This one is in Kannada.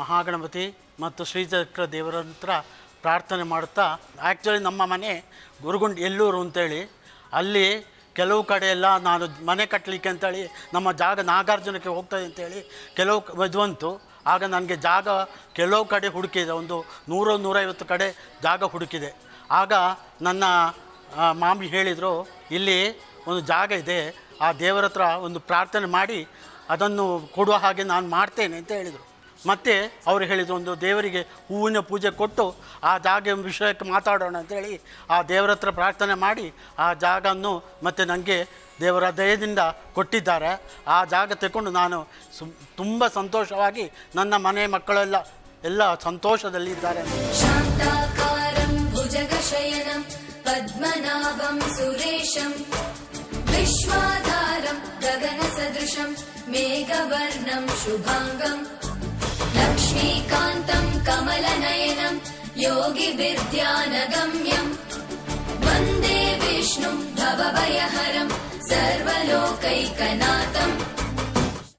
ಮಹಾಗಣಪತಿ ಮತ್ತು ಶ್ರೀಚಕ್ರ ದೇವರ ಹತ್ರ ಪ್ರಾರ್ಥನೆ ಮಾಡುತ್ತಾ ಆ್ಯಕ್ಚುಲಿ ನಮ್ಮ ಮನೆ ಗುರುಗುಂಡ್ ಎಲ್ಲೂರು ಅಂತೇಳಿ. ಅಲ್ಲಿ ಕೆಲವು ಕಡೆ ಎಲ್ಲ ನಾನು ಮನೆ ಕಟ್ಟಲಿಕ್ಕೆ ಅಂತೇಳಿ, ನಮ್ಮ ಜಾಗ ನಾಗಾರ್ಜುನಕ್ಕೆ ಹೋಗ್ತದೆ ಅಂತೇಳಿ ಕೆಲವು ಬಂತು. ಆಗ ನನಗೆ ಜಾಗ ಕೆಲವು ಕಡೆ ಹುಡುಕಿದೆ, ಒಂದು ನೂರು, ನೂರೈವತ್ತು ಕಡೆ ಜಾಗ ಹುಡುಕಿದೆ. ಆಗ ನನ್ನ ಮಾಮಿ ಹೇಳಿದರು, ಇಲ್ಲಿ ಒಂದು ಜಾಗ ಇದೆ, ಆ ದೇವರ ಹತ್ರ ಒಂದು ಪ್ರಾರ್ಥನೆ ಮಾಡಿ ಅದನ್ನು ಕೊಡುವ ಹಾಗೆ ನಾನು ಮಾಡ್ತೇನೆ ಅಂತ ಹೇಳಿದರು. ಮತ್ತು ಅವರು ಹೇಳಿದರು ಒಂದು ದೇವರಿಗೆ ಹೂವಿನ ಪೂಜೆ ಕೊಟ್ಟು ಆ ಜಾಗ ವಿಷಯಕ್ಕೆ ಮಾತಾಡೋಣ ಅಂತೇಳಿ ಆ ದೇವರ ಹತ್ರ ಪ್ರಾರ್ಥನೆ ಮಾಡಿ ಆ ಜಾಗವನ್ನು ಮತ್ತು ನನಗೆ ದೇವರ ದಯದಿಂದ ಕೊಟ್ಟಿದ್ದಾರೆ ಆ ಜಾಗ ತಗೊಂಡು ನಾನು ಸು ತುಂಬ ಸಂತೋಷವಾಗಿ ನನ್ನ ಮನೆ ಮಕ್ಕಳೆಲ್ಲ ಎಲ್ಲ ಸಂತೋಷದಲ್ಲಿದ್ದಾರೆ शान्ताकारम् भुजगशयनम् पद्मनाभम् सुरेशम् विश्वाधारम् गगनसदृशम् मेघवर्णम् शुभाङ्गम् लक्ष्मीकान्तम् कमलनयनम् योगिविद्यानगम्यम् वन्दे विष्णुम् भवभयहरम् सर्वलोकैकनाथम्